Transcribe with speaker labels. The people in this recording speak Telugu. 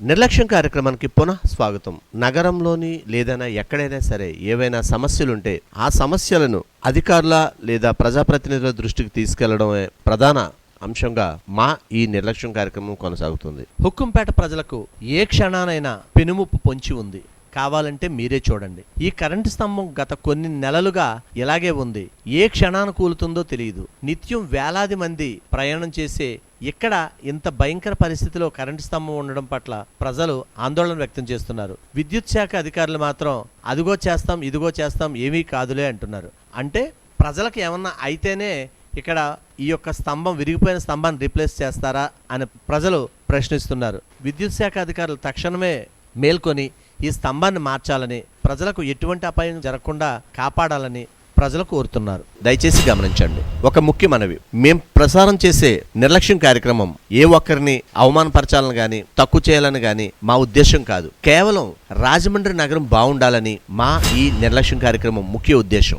Speaker 1: నిర్లక్ష్యం కార్యక్రమానికి పునః స్వాగతం. నగరంలోని లేదైనా ఎక్కడైనా సరే ఏవైనా సమస్యలుంటే ఆ సమస్యలను అధికారుల లేదా ప్రజాప్రతినిధుల దృష్టికి తీసుకెళ్ళడమే ప్రధాన అంశంగా మా ఈ నిర్లక్ష్యం కార్యక్రమం కొనసాగుతుంది. హుక్కుంపేట ప్రజలకు ఏ క్షణానైనా పెనుముప్పు పొంచి ఉంది. కావాలంటే మీరే చూడండి. ఈ కరెంటు స్తంభం గత కొన్ని నెలలుగా ఇలాగే ఉంది. ఏ క్షణాన కూలుతుందో తెలియదు. నిత్యం వేలాది మంది ప్రయాణం చేసే ఇక్కడ ఇంత భయంకర పరిస్థితిలో కరెంటు స్తంభం ఉండడం పట్ల ప్రజలు ఆందోళన వ్యక్తం చేస్తున్నారు. విద్యుత్ శాఖ అధికారులు మాత్రం అదిగో చేస్తాం ఇదిగో చేస్తాం ఏమీ కాదులే అంటున్నారు. అంటే ప్రజలకు ఏమన్నా అయితేనే ఇక్కడ ఈ యొక్క స్తంభం విరిగిపోయిన స్తంభాన్ని రీప్లేస్ చేస్తారా అని ప్రజలు ప్రశ్నిస్తున్నారు. విద్యుత్ శాఖ అధికారులు తక్షణమే మేల్కొని ఈ స్తంభాన్ని మార్చాలని ప్రజలకు ఎటువంటి అపాయం జరగకుండా కాపాడాలని ప్రజలు కోరుతున్నారు. దయచేసి గమనించండి. ఒక ముఖ్య మనవి. మేం ప్రసారం చేసే నిర్లక్ష్యం కార్యక్రమం ఏ ఒక్కరిని అవమానపరచాలని గాని తక్కువ చేయాలని గాని మా ఉద్దేశం కాదు. కేవలం రాజమండ్రి నగరం బాగుండాలని మా ఈ నిర్లక్ష్యం కార్యక్రమం ముఖ్య ఉద్దేశం.